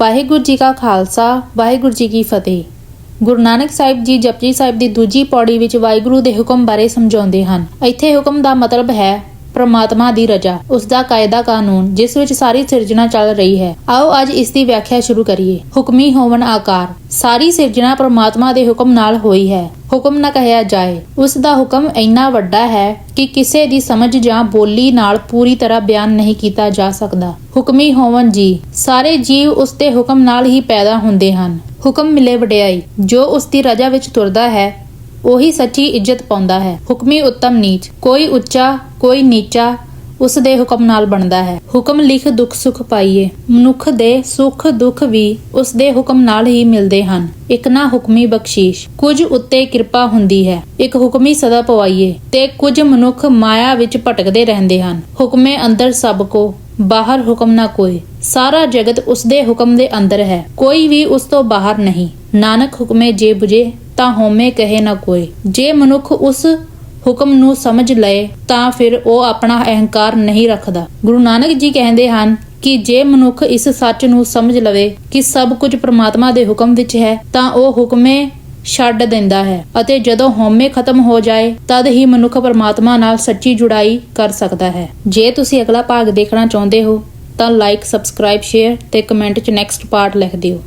ਵਾਹਿਗੁਰੂ ਜੀ ਕਾ ਖਾਲਸਾ, ਵਾਹਿਗੁਰੂ ਜੀ ਕੀ ਫਤਿਹ। ਗੁਰੂ ਨਾਨਕ ਸਾਹਿਬ ਜੀ ਜਪਜੀ ਸਾਹਿਬ ਦੀ ਦੂਜੀ ਪੌੜੀ ਵਿੱਚ ਵਾਹਿਗੁਰੂ ਦੇ ਹੁਕਮ ਬਾਰੇ ਸਮਝਾਉਂਦੇ ਹਨ। ਇੱਥੇ ਹੁਕਮ ਦਾ ਮਤਲਬ ਹੈ ਪ੍ਰਮਾਤਮਾ ਦੀ ਰਜ਼ਾ ਉਸ ਦਾ ਕਾਇਦਾ ਕਾਨੂੰਨ, ਜਿਸ ਵਿੱਚ ਸਾਰੀ ਸਿਰਜਣਾ ਚੱਲ ਰਹੀ ਹੈ। ਆਓ ਅੱਜ ਇਸ ਦੀ ਵਿਆਖਿਆ ਸ਼ੁਰੂ ਕਰੀਏ। ਹੁਕਮੀ ਹੋਵਨ ਆਕਾਰ। ਸਾਰੀ ਸਿਰਜਣਾ ਪ੍ਰਮਾਤਮਾ ਦੇ ਹੁਕਮ ਨਾਲ ਹੋਈ ਹੈ। ਹੁਕਮ ਨਾ ਕਹਿਆ ਜਾਏ। ਉਸ ਦਾ ਹੁਕਮ ਇੰਨਾ ਵੱਡਾ ਹੈ ਕਿ ਕਿਸੇ ਦੀ ਸਮਝ ਜਾਂ ਬੋਲੀ ਨਾਲ ਪੂਰੀ ਤਰ੍ਹਾਂ ਬਿਆਨ ਨਹੀਂ ਕੀਤਾ ਜਾ ਸਕਦਾ। ਹੁਕਮੀ ਹੋਵਨ ਜੀ। ਸਾਰੇ ਜੀਵ ਉਸ ਦੇ ਹੁਕਮ ਨਾਲ ਹੀ ਪੈਦਾ ਹੁੰਦੇ ਹਨ। ਹੁਕਮ ਮਿਲੇ ਵਡਿਆਈ। ਜੋ ਉਸ ਦੀ ਰਜ਼ਾ ਵਿੱਚ ਤੁਰਦਾ ਹੈ ਉਹੀ ਸੱਚੀ ਇੱਜ਼ਤ ਪਾਉਂਦਾ ਹੈ। ਹੁਕਮੀ ਉੱਤਮ ਨੀਚ। ਕੋਈ ਉੱਚਾ, ਕੋਈ ਨੀਚਾ, ਉਸ ਦੇ ਹੁਕਮ ਨਾਲ ਬਣਦਾ ਹੈ। ਹੁਕਮ ਲਿਖ ਦੁੱਖ ਸੁਖ ਪਾਈਏ। ਮਨੁੱਖ ਦੇ ਸੁੱਖ ਦੁੱਖ ਵੀ ਉਸ ਦੇ ਹੁਕਮ ਨਾਲ ਹੀ ਮਿਲਦੇ ਹਨ। ਇੱਕ ਨਾ ਹੁਕਮੀ ਬਖਸ਼ੀਸ਼। ਕੁਝ ਉੱਤੇ ਕਿਰਪਾ ਹੁੰਦੀ ਹੈ। ਇੱਕ ਹੁਕਮੀ ਸਦਾ ਪਵਾਈਏ। ਤੇ ਕੁਝ ਮਨੁੱਖ ਮਾਇਆ ਵਿੱਚ ਭਟਕਦੇ ਰਹਿੰਦੇ ਹਨ। ਹੁਕਮੇ ਅੰਦਰ ਸਭ ਕੋ, ਬਾਹਰ ਹੁਕਮ ਨਾ ਕੋਈ। ਸਾਰਾ ਜਗਤ ਉਸ ਦੇ ਹੁਕਮ ਦੇ ਅੰਦਰ ਹੈ। ਕੋਈ ਵੀ ਉਸ ਤੋਂ ਬਾਹਰ ਨਹੀਂ। ਨਾਨਕ ਹੁਕਮੇ ਜੇ ਬੁਝੇ ਤਾਂ ਹੋਮੇ ਕਹੇ ਨਾ ਕੋਈ। ਜੇ ਮਨੁੱਖ ਉਸ ਹੁਕਮ ਨੂੰ ਸਮਝ ਲਏ, ਤਾਂ ਫਿਰ ਉਹ ਆਪਣਾ ਅਹੰਕਾਰ ਨਹੀਂ ਰੱਖਦਾ। ਗੁਰੂ ਨਾਨਕ ਜੀ ਕਹਿੰਦੇ ਹਨ ਕਿ ਜੇ ਮਨੁੱਖ ਇਸ ਸੱਚ ਨੂੰ ਸਮਝ ਲਵੇ ਕਿ ਸਭ ਕੁਝ ਪ੍ਰਮਾਤਮਾ ਦੇ ਹੁਕਮ ਵਿੱਚ ਹੈ, ਤਾਂ ਉਹ ਹੁਕਮੇ ਛੱਡ ਦਿੰਦਾ ਹੈ ਅਤੇ ਜਦੋਂ ਹਉਮੈ ਖਤਮ ਹੋ ਜਾਏ, ਤਦ ਹੀ ਮਨੁੱਖ ਪਰਮਾਤਮਾ ਨਾਲ ਸੱਚੀ ਜੁੜਾਈ ਕਰ ਸਕਦਾ ਹੈ। ਜੇ ਤੁਸੀਂ ਅਗਲਾ ਭਾਗ ਦੇਖਣਾ ਚਾਹੁੰਦੇ ਹੋ, ਤਾਂ ਲਾਈਕ ਸਬਸਕ੍ਰਾਈਬ ਸ਼ੇਅਰ ਤੇ ਕਮੈਂਟ 'ਚ ਨੈਕਸਟ ਪਾਰਟ ਲਿਖ ਦਿਓ।